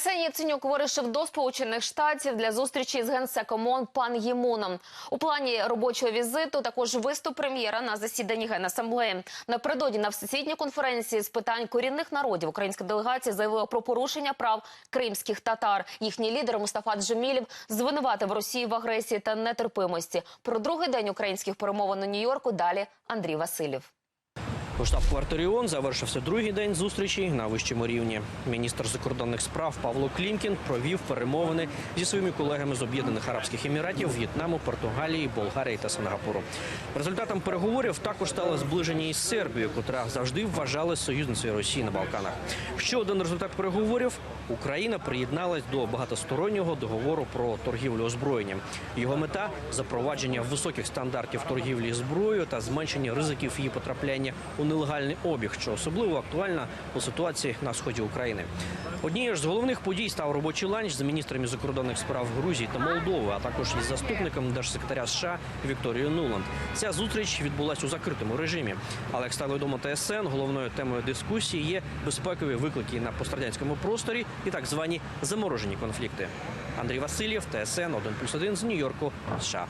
Арсеній Яценюк вирішив до Сполучених Штатів для зустрічі з генсеком ООН пан Ємоном. У плані робочого візиту також виступ прем'єра на засіданні Генасамблеї. Напередодні на всесвітній конференції з питань корінних народів українська делегація заявила про порушення прав кримських татар. Їхній лідер Мустафа Джемілів звинуватив Росію в агресії та нетерпимості. Про другий день українських перемовин у Нью-Йорку далі Андрій Васильєв. У штаб-квартирі ООН завершився другий день зустрічі на вищому рівні. Міністр закордонних справ Павло Клімкін провів перемовини зі своїми колегами з Об'єднаних Арабських Еміратів, В'єтнаму, Португалії, Болгарії та Сингапуру. Результатом переговорів також стало зближення із Сербією, котра завжди вважала союзницею Росії на Балканах. Ще один результат переговорів: Україна приєдналась до багатостороннього договору про торгівлю озброєнням. Його мета запровадження високих стандартів торгівлі зброєю та зменшення ризиків її потрапляння у нелегальний обіг, що особливо актуальна у ситуації на сході України. Однією ж з головних подій став робочий ланч з міністрами закордонних справ Грузії та Молдови, а також із заступником держсекретаря США Вікторією Нуланд. Ця зустріч відбулася у закритому режимі. Але як стало відомо ТСН, головною темою дискусії є безпекові виклики на пострадянському просторі і так звані заморожені конфлікти. Андрій Васильєв, ТСН 1+,1 з Нью-Йорку, США.